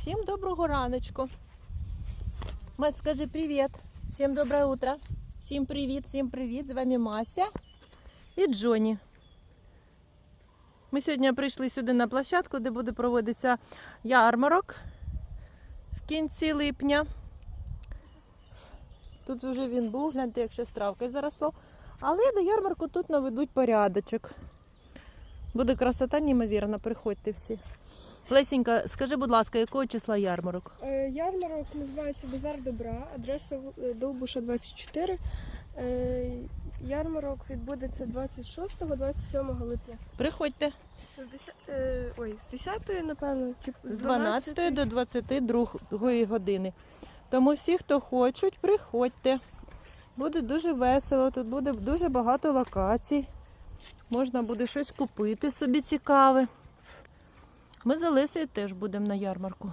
Всім доброго раночку. Мась, скажи привіт. Всім доброе утро. Всім привіт, всім привіт. З вами Мася і Джоні. Ми сьогодні прийшли сюди на площадку, де буде проводитися ярмарок в кінці липня. Тут вже він був, гляньте, як ще з травкою заросло. Але до ярмарку тут наведуть порядочок. Буде красота, неймовірна, приходьте всі. Лесенька, скажи, будь ласка, якого числа ярмарок? Е, Ярмарок називається Базар добра, адреса е, Довбуша 24. Е, Ярмарок відбудеться 26-27 липня. Приходьте З 10, е, ой, з 10 напевно, чи з 12 до 22 години. Тому всі, хто хочуть, приходьте. Буде дуже весело, тут буде дуже багато локацій. Можна буде щось купити собі цікаве. Ми з Олесею теж будемо на ярмарку.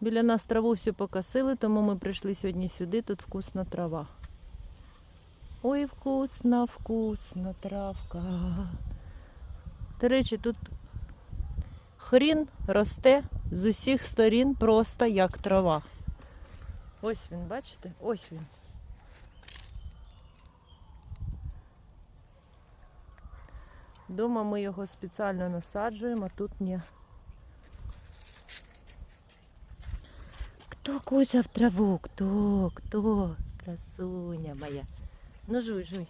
Біля нас траву всю покосили, тому ми прийшли сьогодні сюди. Тут вкусна трава. Ой, вкусна, вкусна травка. До речі, тут хрін росте з усіх сторін просто як трава. Ось він, бачите? Ось він. Дома ми його спеціально насаджуємо, а тут ні. Хто кусав траву? Хто? Хто? Красуня моя. Ну жуй, жуй.